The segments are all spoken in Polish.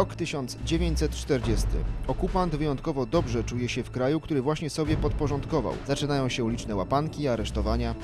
Rok 1940. Okupant wyjątkowo dobrze czuje się w kraju, który właśnie sobie podporządkował. Zaczynają się liczne łapanki, aresztowania.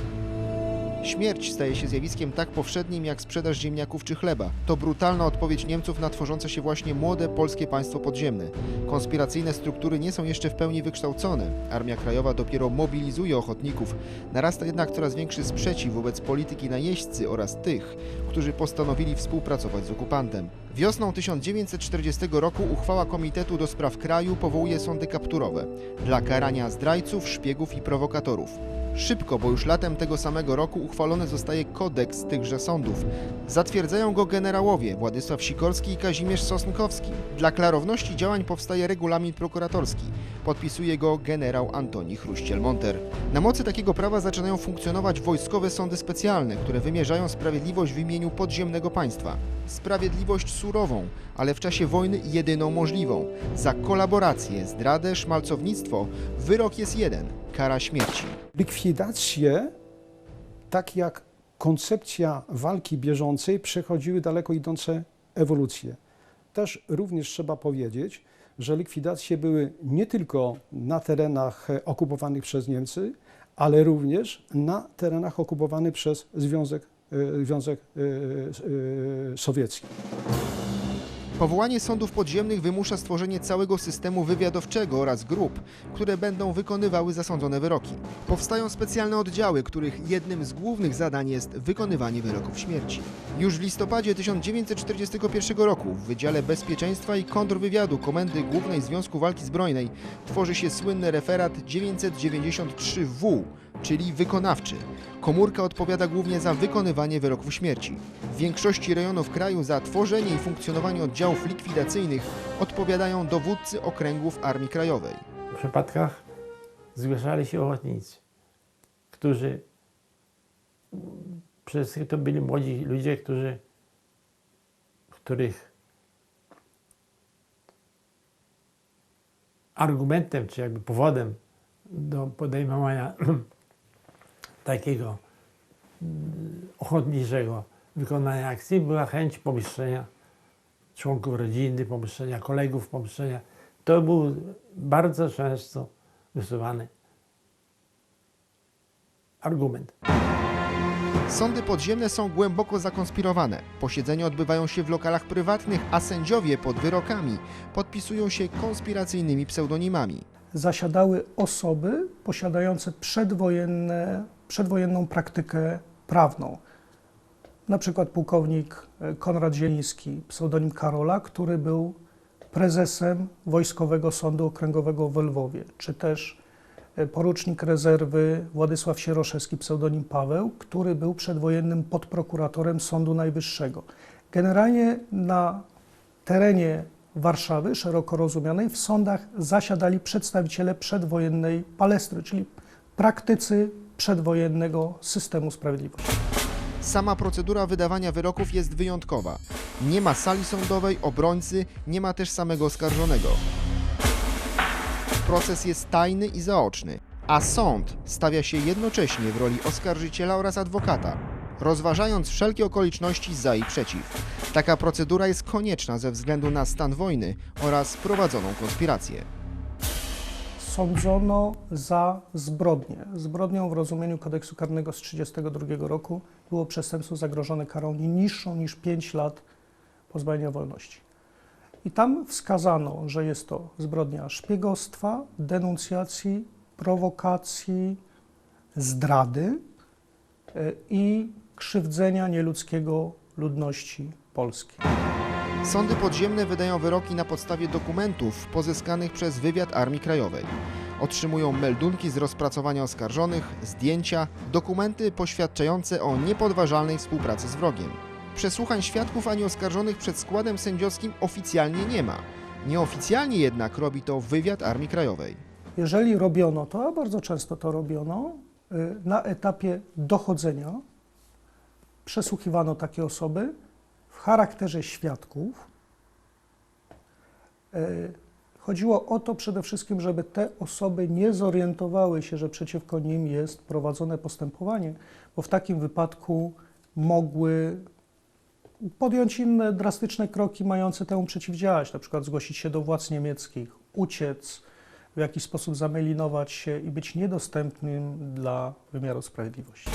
Śmierć staje się zjawiskiem tak powszednim jak sprzedaż ziemniaków czy chleba. To brutalna odpowiedź Niemców na tworzące się właśnie młode polskie państwo podziemne. Konspiracyjne struktury nie są jeszcze w pełni wykształcone. Armia Krajowa dopiero mobilizuje ochotników. Narasta jednak coraz większy sprzeciw wobec polityki najeźdźcy oraz tych, którzy postanowili współpracować z okupantem. Wiosną 1940 roku uchwała Komitetu do Spraw Kraju powołuje sądy kapturowe dla karania zdrajców, szpiegów i prowokatorów. Szybko, bo już latem tego samego roku uchwalony zostaje kodeks tychże sądów. Zatwierdzają go generałowie Władysław Sikorski i Kazimierz Sosnkowski. Dla klarowności działań powstaje regulamin prokuratorski. Podpisuje go generał Antoni Chruściel-Monter. Na mocy takiego prawa zaczynają funkcjonować wojskowe sądy specjalne, które wymierzają sprawiedliwość w imieniu podziemnego państwa. Sprawiedliwość surową, ale w czasie wojny jedyną możliwą. Za kolaborację, zdradę, szmalcownictwo wyrok jest jeden kara śmierci. Likwidacje, tak jak koncepcja walki bieżącej, przechodziły daleko idące ewolucje. Też również trzeba powiedzieć, że likwidacje były nie tylko na terenach okupowanych przez Niemcy, ale również na terenach okupowanych przez Związek, e, Związek e, e, Sowiecki. Powołanie sądów podziemnych wymusza stworzenie całego systemu wywiadowczego oraz grup, które będą wykonywały zasądzone wyroki. Powstają specjalne oddziały, których jednym z głównych zadań jest wykonywanie wyroków śmierci. Już w listopadzie 1941 roku w Wydziale Bezpieczeństwa i Kontrwywiadu Komendy Głównej Związku Walki Zbrojnej tworzy się słynny referat 993W, czyli wykonawczy. Komórka odpowiada głównie za wykonywanie wyroków śmierci. W większości rejonów kraju za tworzenie i funkcjonowanie oddziałów likwidacyjnych odpowiadają dowódcy okręgów Armii Krajowej. W przypadkach zgłaszali się ochotnicy, którzy przede wszystkim to byli młodzi ludzie, którzy, których argumentem, czy jakby powodem do podejmowania takiego mm, ochotniczego wykonania akcji była chęć pomieszczenia członków rodziny, pomieszczenia kolegów, pomieszczenia. To był bardzo często wysuwany argument. Sądy podziemne są głęboko zakonspirowane. Posiedzenia odbywają się w lokalach prywatnych, a sędziowie pod wyrokami podpisują się konspiracyjnymi pseudonimami. zasiadały osoby posiadające przedwojenne, przedwojenną praktykę prawną. Na przykład pułkownik e, Konrad Zieliński, pseudonim Karola, który był prezesem Wojskowego Sądu Okręgowego w Lwowie, czy też e, porucznik rezerwy Władysław Sieroszewski, pseudonim Paweł, który był przedwojennym podprokuratorem Sądu Najwyższego. Generalnie na terenie Warszawy, szeroko rozumianej, w sądach zasiadali przedstawiciele przedwojennej palestry, czyli praktycy przedwojennego systemu sprawiedliwości. Sama procedura wydawania wyroków jest wyjątkowa. Nie ma sali sądowej, obrońcy, nie ma też samego oskarżonego. Proces jest tajny i zaoczny, a sąd stawia się jednocześnie w roli oskarżyciela oraz adwokata, rozważając wszelkie okoliczności za i przeciw. Taka procedura jest konieczna ze względu na stan wojny oraz prowadzoną konspirację. Sądzono za zbrodnię. Zbrodnią w rozumieniu kodeksu karnego z 1932 roku było przestępstwo zagrożone karą nie niższą niż 5 lat pozbawienia wolności. I tam wskazano, że jest to zbrodnia szpiegostwa, denuncjacji, prowokacji, zdrady e, i krzywdzenia nieludzkiego ludności polskiej. Sądy podziemne wydają wyroki na podstawie dokumentów pozyskanych przez wywiad Armii Krajowej. Otrzymują meldunki z rozpracowania oskarżonych, zdjęcia, dokumenty poświadczające o niepodważalnej współpracy z wrogiem. Przesłuchań świadków ani oskarżonych przed składem sędziowskim oficjalnie nie ma. Nieoficjalnie jednak robi to wywiad Armii Krajowej. Jeżeli robiono to, a bardzo często to robiono, y, na etapie dochodzenia przesłuchiwano takie osoby w charakterze świadków. Y, Chodziło o to przede wszystkim, żeby te osoby nie zorientowały się, że przeciwko nim jest prowadzone postępowanie, bo w takim wypadku mogły podjąć inne drastyczne kroki mające temu przeciwdziałać, na przykład zgłosić się do władz niemieckich, uciec, w jakiś sposób zamelinować się i być niedostępnym dla wymiaru sprawiedliwości.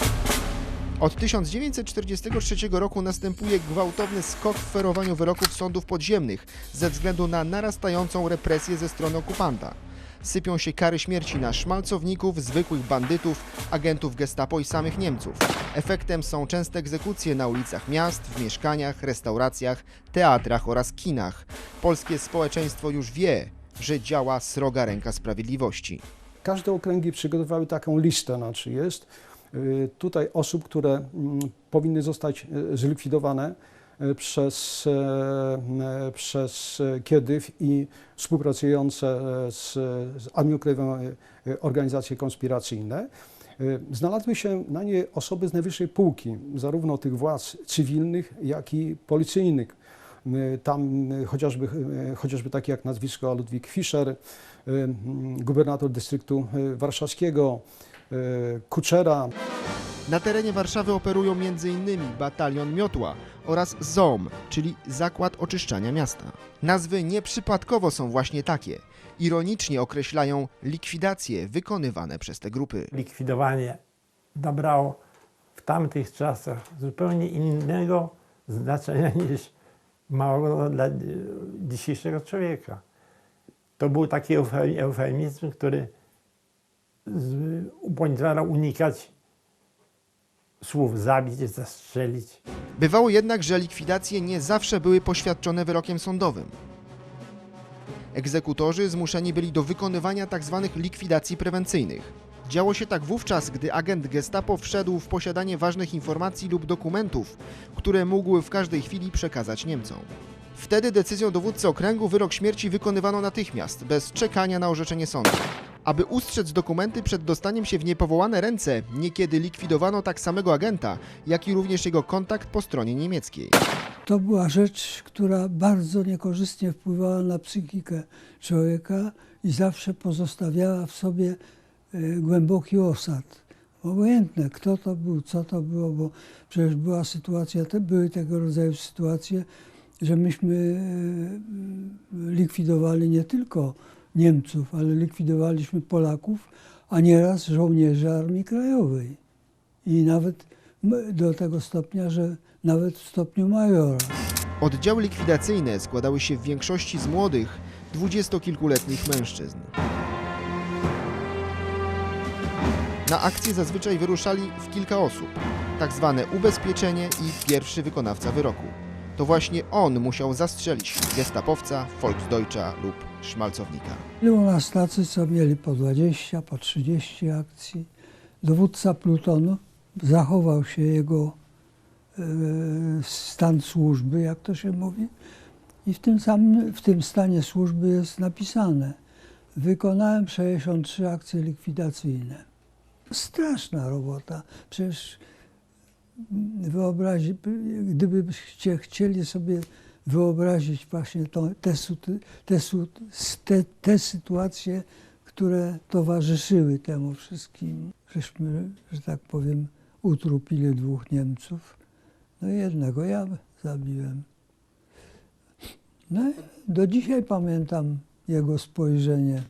Od 1943 roku następuje gwałtowny skok w ferowaniu wyroków sądów podziemnych ze względu na narastającą represję ze strony okupanta. Sypią się kary śmierci na szmalcowników, zwykłych bandytów, agentów gestapo i samych Niemców. Efektem są częste egzekucje na ulicach miast, w mieszkaniach, restauracjach, teatrach oraz kinach. Polskie społeczeństwo już wie, że działa sroga ręka sprawiedliwości. Każde okręgi przygotowały taką listę, znaczy jest tutaj osób, które mm, powinny zostać y, zlikwidowane y, przez, przez Kiedyw i współpracujące z, z Armią Krajową organizacje konspiracyjne. Y, Znalazły się na nie osoby z najwyższej półki, zarówno tych władz cywilnych, jak i policyjnych. Y, Tam y, chociażby, y, chociażby takie jak nazwisko Ludwik Fischer, y, mm, gubernator dystryktu y, warszawskiego, y, Kuczera, Na terenie Warszawy operują m.in. batalion Miotła oraz ZOM, czyli Zakład Oczyszczania Miasta. Nazwy nieprzypadkowo są właśnie takie. Ironicznie określają likwidacje wykonywane przez te grupy. likwidowanie nabrało w tamtych czasach zupełnie innego znaczenia niż mało dla dzisiejszego człowieka. To był taki eufe- eufemizm, który pozwalał unikać słów zabić, zastrzelić. Bywało jednak, że likwidacje nie zawsze były poświadczone wyrokiem sądowym. Egzekutorzy zmuszeni byli do wykonywania tzw. likwidacji prewencyjnych. Działo się tak wówczas, gdy agent Gestapo wszedł w posiadanie ważnych informacji lub dokumentów, które mógł w każdej chwili przekazać Niemcom. Wtedy decyzją dowódcy okręgu wyrok śmierci wykonywano natychmiast, bez czekania na orzeczenie sądu. Aby ustrzec dokumenty przed dostaniem się w niepowołane ręce, niekiedy likwidowano tak samego agenta, jak i również jego kontakt po stronie niemieckiej. To była rzecz, która bardzo niekorzystnie wpływała na psychikę człowieka i zawsze pozostawiała w sobie e, głęboki osad. Obojętne, kto to był, co to było, bo przecież była sytuacja, te, były tego rodzaju sytuacje, że myśmy e, likwidowali nie tylko Niemców, ale likwidowaliśmy Polaków, a nieraz żołnierzy Armii Krajowej. I nawet do tego stopnia, że nawet w stopniu majora. Oddziały likwidacyjne składały się w większości z młodych, dwudziestokilkuletnich mężczyzn. Na akcję zazwyczaj wyruszali w kilka osób, tak zwane ubezpieczenie i pierwszy wykonawca wyroku. To właśnie on musiał zastrzelić gestapowca, Volksdeutscha lub szmalcownika. Było nas tacy, co mieli po 20, po 30 akcji. Dowódca plutonu zachował się jego e, stan służby, jak to się mówi. I w tym, samym, w tym stanie służby jest napisane: Wykonałem 63 akcje likwidacyjne. Straszna robota. Przecież wyobrazi, gdybyście chcieli sobie wyobrazić właśnie tą, te, te, te, te sytuacje, które towarzyszyły temu wszystkim. Żeśmy, że tak powiem, utrupili dwóch Niemców. No jednego ja zabiłem. No do dzisiaj pamiętam jego spojrzenie.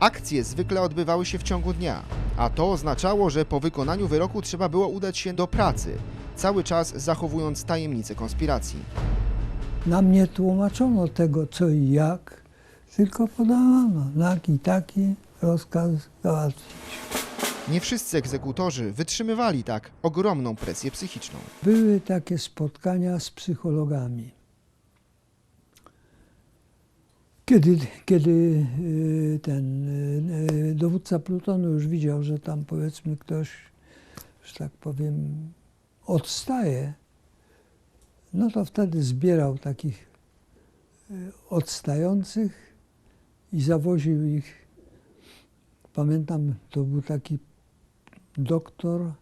Akcje zwykle odbywały się w ciągu dnia, a to oznaczało, że po wykonaniu wyroku trzeba było udać się do pracy, cały czas zachowując tajemnicę konspiracji. Nam nie tłumaczono tego, co i jak, tylko podawano taki, taki rozkaz załatwić. Nie wszyscy egzekutorzy wytrzymywali tak ogromną presję psychiczną. Były takie spotkania z psychologami. Kiedy, kiedy y, ten y, dowódca plutonu już widział, że tam powiedzmy ktoś, że tak powiem, odstaje, no to wtedy zbierał takich y, odstających i zawoził ich. Pamiętam, to był taki doktor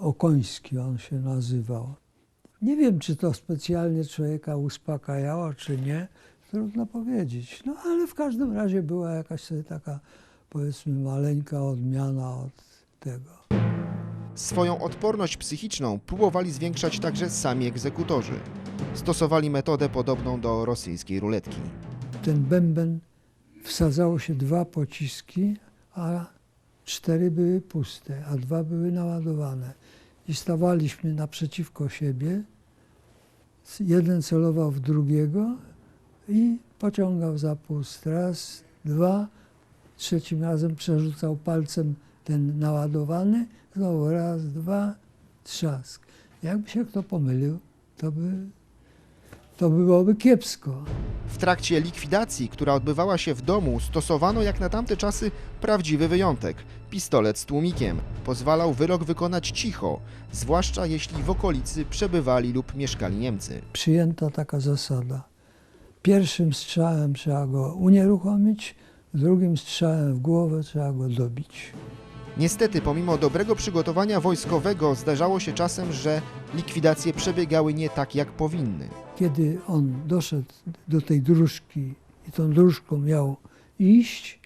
Okoński on się nazywał. Nie wiem, czy to specjalnie człowieka uspokajało, czy nie, trudno powiedzieć. No ale w każdym razie była jakaś sobie taka, powiedzmy, maleńka odmiana od tego. Swoją odporność psychiczną próbowali zwiększać także sami egzekutorzy. Stosowali metodę podobną do rosyjskiej ruletki. W ten bęben wsadzało się dwa pociski, a cztery były puste, a dwa były naładowane. I stawaliśmy naprzeciwko siebie. Jeden celował w drugiego i pociągał za pust. Raz, dwa, trzecim razem przerzucał palcem ten naładowany, znowu raz, dwa, trzask. Jakby się kto pomylił, to by, to byłoby kiepsko. W trakcie likwidacji, która odbywała się w domu, stosowano jak na tamte czasy prawdziwy wyjątek pistolet z tłumikiem. Pozwalał wyrok wykonać cicho, zwłaszcza jeśli w okolicy przebywali lub mieszkali Niemcy. przyjęta taka zasada. Pierwszym strzałem trzeba go unieruchomić, drugim strzałem w głowę trzeba go dobić. Niestety, pomimo dobrego przygotowania wojskowego, zdarzało się czasem, że likwidacje przebiegały nie tak, jak powinny. Kiedy on doszedł do tej dróżki i tą dróżką miał iść,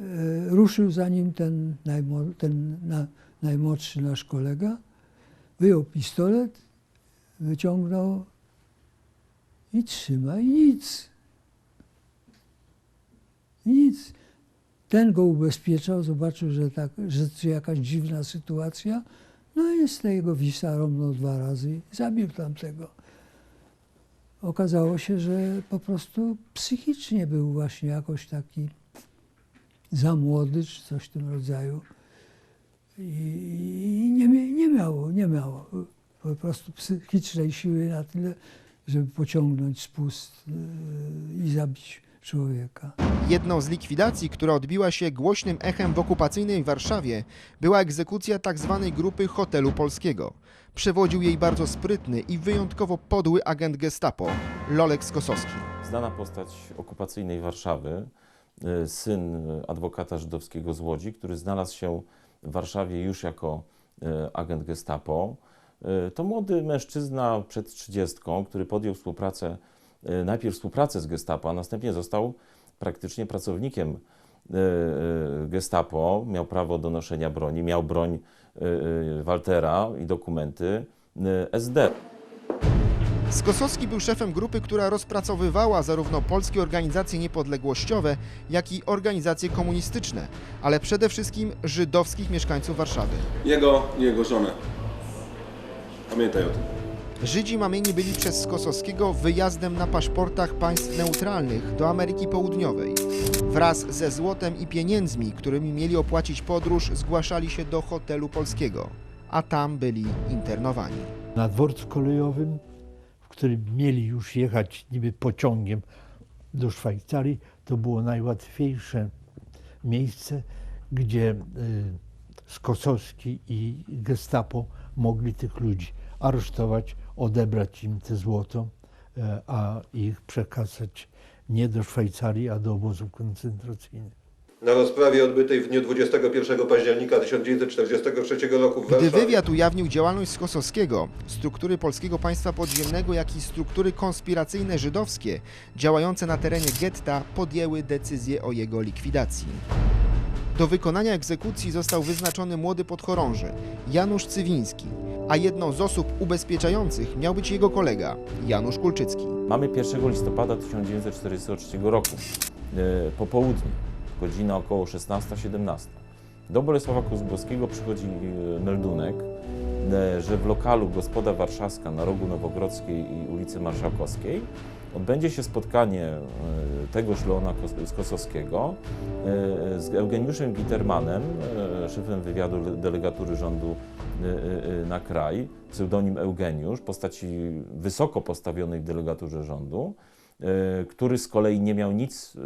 e, ruszył za nim ten, najmo, ten na, najmłodszy nasz kolega, wyjął pistolet, wyciągnął i trzyma i nic. Nic. Ten go ubezpieczał, zobaczył, że, tak, że to jakaś dziwna sytuacja, no i z tego wisa romnął dwa razy i zabił tamtego. Okazało się, że po prostu psychicznie był właśnie jakoś taki za młody, czy coś w tym rodzaju. I nie, nie miał, nie miał po prostu psychicznej siły na tyle, żeby pociągnąć spust yy, i zabić człowieka. Jedną z likwidacji, która odbiła się głośnym echem w okupacyjnej Warszawie, była egzekucja tzw. grupy hotelu polskiego. Przewodził jej bardzo sprytny i wyjątkowo podły agent gestapo, Lolek Skosowski. Znana postać okupacyjnej Warszawy, y, syn y, adwokata żydowskiego z Łodzi, który znalazł się w Warszawie już jako y, agent gestapo. Y, To młody mężczyzna przed trzydziestką, który podjął współpracę, y, najpierw współpracę z gestapo, a następnie został praktycznie pracownikiem y, gestapo. Miał prawo do noszenia broni, miał broń Waltera i dokumenty SD. Skosowski był szefem grupy, która rozpracowywała zarówno polskie organizacje niepodległościowe, jak i organizacje komunistyczne, ale przede wszystkim żydowskich mieszkańców Warszawy. Jego i jego żonę. Pamiętaj o tym. Żydzi mamieni byli przez Skosowskiego wyjazdem na paszportach państw neutralnych do Ameryki Południowej. Wraz ze złotem i pieniędzmi, którymi mieli opłacić podróż, zgłaszali się do hotelu polskiego, a tam byli internowani. na dworcu kolejowym, w którym mieli już jechać niby pociągiem do Szwajcarii, to było najłatwiejsze miejsce, gdzie y, Skosowski i gestapo mogli tych ludzi aresztować, odebrać im te złoto, e, a ich przekazać nie do Szwajcarii, a do obozów koncentracyjnych. Na rozprawie odbytej w dniu 21 października 1943 roku w Gdy Warszawie wywiad ujawnił działalność Skosowskiego, struktury Polskiego Państwa Podziemnego, jak i struktury konspiracyjne żydowskie działające na terenie getta podjęły decyzję o jego likwidacji. Do wykonania egzekucji został wyznaczony młody podchorąży Janusz Cywiński, a jedną z osób ubezpieczających miał być jego kolega Janusz Kulczycki. Mamy 1 listopada 1943 roku, e, po południu, godzina około 16-17. Do Bolesława Kozłowskiego przychodzi e, meldunek, e, że w lokalu Gospoda Warszawska na rogu Nowogrodzkiej i ulicy Marszałkowskiej odbędzie się spotkanie e, tegoż Leona Kos- Skosowskiego e, z Eugeniuszem Gittermanem, e, szefem wywiadu le- delegatury rządu na kraj, pseudonim Eugeniusz, postaci wysoko postawionej w delegaturze rządu, który z kolei nie miał nic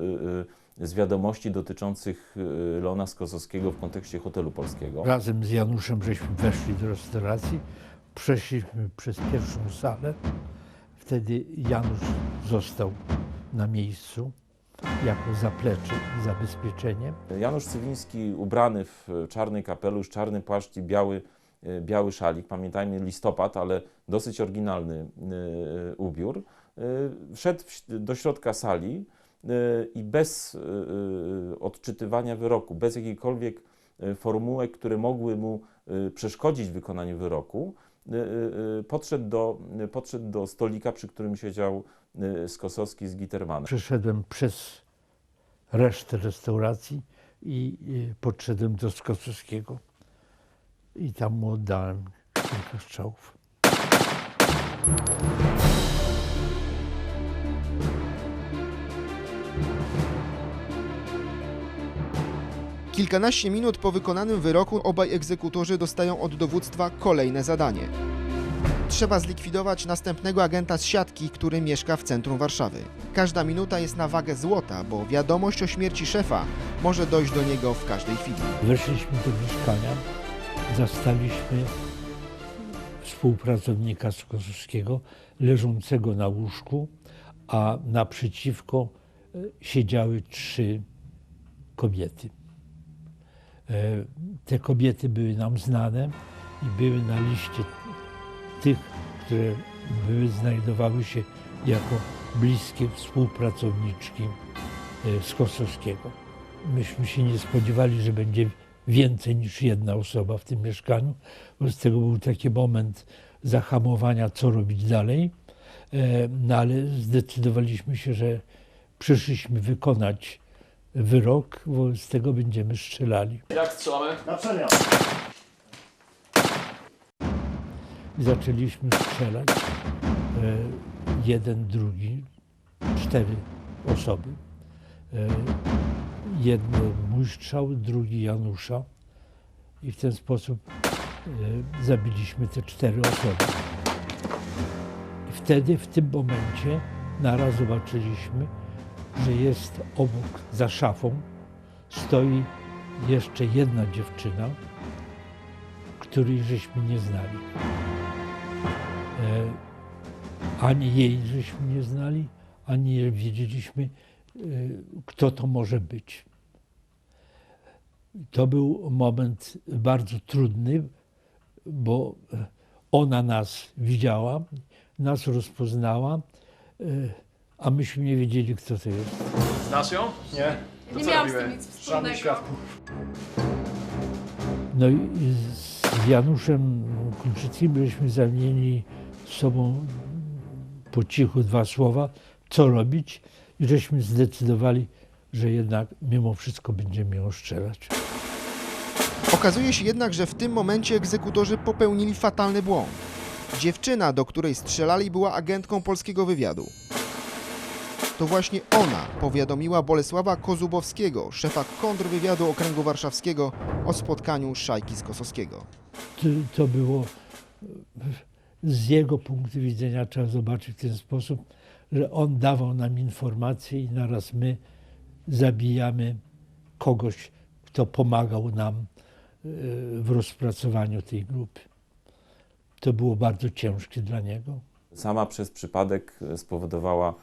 z wiadomości dotyczących Leona Skosowskiego w kontekście hotelu polskiego. Razem z Januszem żeśmy weszli do restauracji, przeszliśmy przez pierwszą salę. Wtedy Janusz został na miejscu jako zaplecze i zabezpieczenie. Janusz Cywiński ubrany w czarny kapelusz, czarny płaszcz i biały, e, biały szalik, pamiętajmy listopad, ale dosyć oryginalny e, ubiór, e, wszedł do środka sali e, i bez e, e, odczytywania wyroku, bez jakichkolwiek e, formułek, które mogły mu przeszkodzić w wykonaniu wyroku, podszedł do, y, podszedł do stolika, przy którym siedział y, Skosowski z Gittermanem. Przeszedłem przez resztę restauracji i y, podszedłem do Skosowskiego i tam mu oddałem kilka strzałów. Kilkanaście minut po wykonanym wyroku obaj egzekutorzy dostają od dowództwa kolejne zadanie. Trzeba zlikwidować następnego agenta z siatki, który mieszka w centrum Warszawy. Każda minuta jest na wagę złota, bo wiadomość o śmierci szefa może dojść do niego w każdej chwili. Weszliśmy do mieszkania, zastaliśmy współpracownika Skosowskiego leżącego na łóżku, a naprzeciwko e, siedziały trzy kobiety. E, Te kobiety były nam znane i były na liście tych, które były, znajdowały się jako bliskie współpracowniczki e, Skosowskiego. Myśmy się nie spodziewali, że będzie więcej niż jedna osoba w tym mieszkaniu. Wobec tego był taki moment zahamowania, co robić dalej. E, No ale zdecydowaliśmy się, że przyszliśmy wykonać wyrok, wobec tego będziemy strzelali. Jak strzelamy? I zaczęliśmy strzelać. E, Jeden, drugi, cztery osoby. E, Jedno mój strzał, drugi Janusza. I w ten sposób e, zabiliśmy te cztery osoby. I wtedy, w tym momencie, naraz zobaczyliśmy, że jest obok, za szafą, stoi jeszcze jedna dziewczyna, której żeśmy nie znali. E, ani jej żeśmy nie znali, ani nie wiedzieliśmy, e, kto to może być. To był moment bardzo trudny, bo ona nas widziała, nas rozpoznała, e, a myśmy nie wiedzieli, kto to jest. Znasz ją? Nie. To Nie co miałam z tym nic wspólnego. No i z Januszem Kulczyckim byliśmy zamienieni z sobą po cichu dwa słowa, co robić i żeśmy zdecydowali, że jednak mimo wszystko będziemy ją strzelać. Okazuje się jednak, że w tym momencie egzekutorzy popełnili fatalny błąd. Dziewczyna, do której strzelali, była agentką polskiego wywiadu. To właśnie ona powiadomiła Bolesława Kozubowskiego, szefa kontrwywiadu Okręgu Warszawskiego, o spotkaniu szajki z Kosowskiego. To, było e, z jego punktu widzenia, trzeba zobaczyć w ten sposób, że on dawał nam informacje i naraz my zabijamy kogoś, kto pomagał nam e, w rozpracowaniu tej grupy. To było bardzo ciężkie dla niego. Sama przez przypadek e, spowodowała,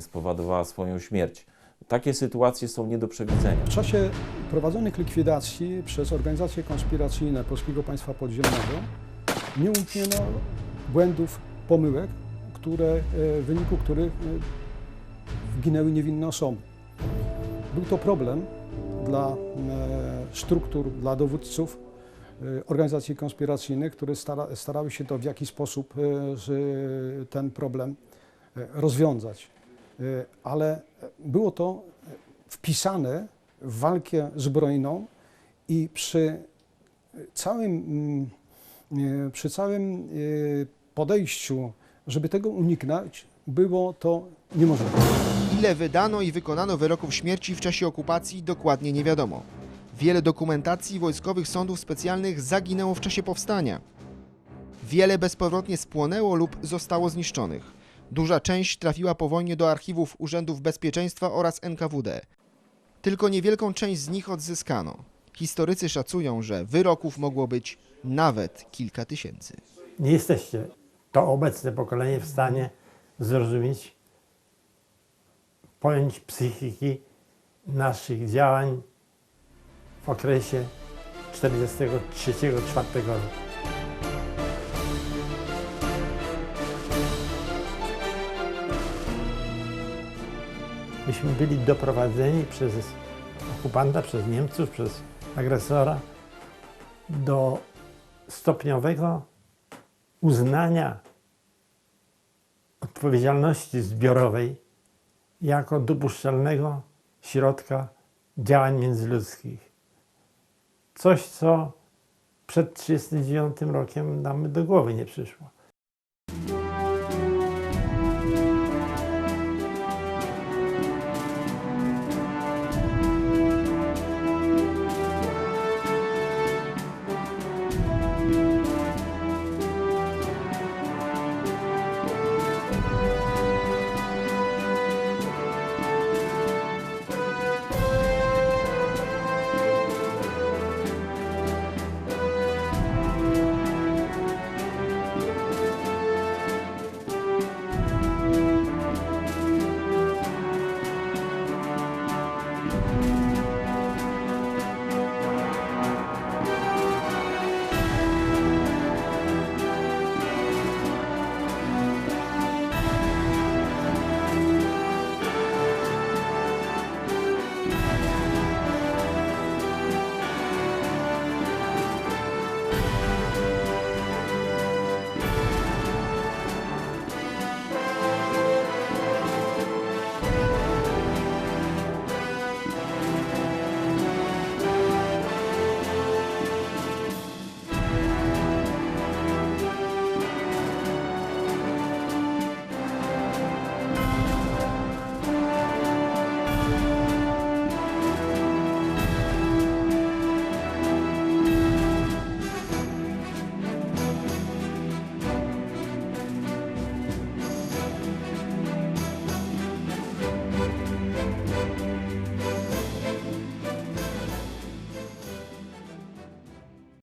spowodowała swoją śmierć. Takie sytuacje są nie do przewidzenia. W czasie prowadzonych likwidacji przez organizacje konspiracyjne Polskiego Państwa Podziemnego nie unikniono błędów, pomyłek, które, e, w wyniku których e, zginęły niewinne osoby. Był to problem dla e, struktur, dla dowódców e, organizacji konspiracyjnych, które stara, starały się to w jakiś sposób e, ten problem e, rozwiązać. E, Ale było to wpisane w walkę zbrojną i przy całym, mm, e, przy całym e, podejściu, żeby tego uniknąć, było to niemożliwe. Ile wydano i wykonano wyroków śmierci w czasie okupacji dokładnie nie wiadomo. Wiele dokumentacji wojskowych sądów specjalnych zaginęło w czasie powstania. Wiele bezpowrotnie spłonęło lub zostało zniszczonych. Duża część trafiła po wojnie do archiwów Urzędów Bezpieczeństwa oraz NKWD. Tylko niewielką część z nich odzyskano. Historycy szacują, że wyroków mogło być nawet kilka tysięcy. Nie jesteście to obecne pokolenie w stanie zrozumieć, pojąć psychiki naszych działań w okresie 43-4 roku. Myśmy byli doprowadzeni przez okupanta, przez Niemców, przez agresora do stopniowego uznania odpowiedzialności zbiorowej jako dopuszczalnego środka działań międzyludzkich. Coś, co przed 1939 rokiem nam do głowy nie przyszło.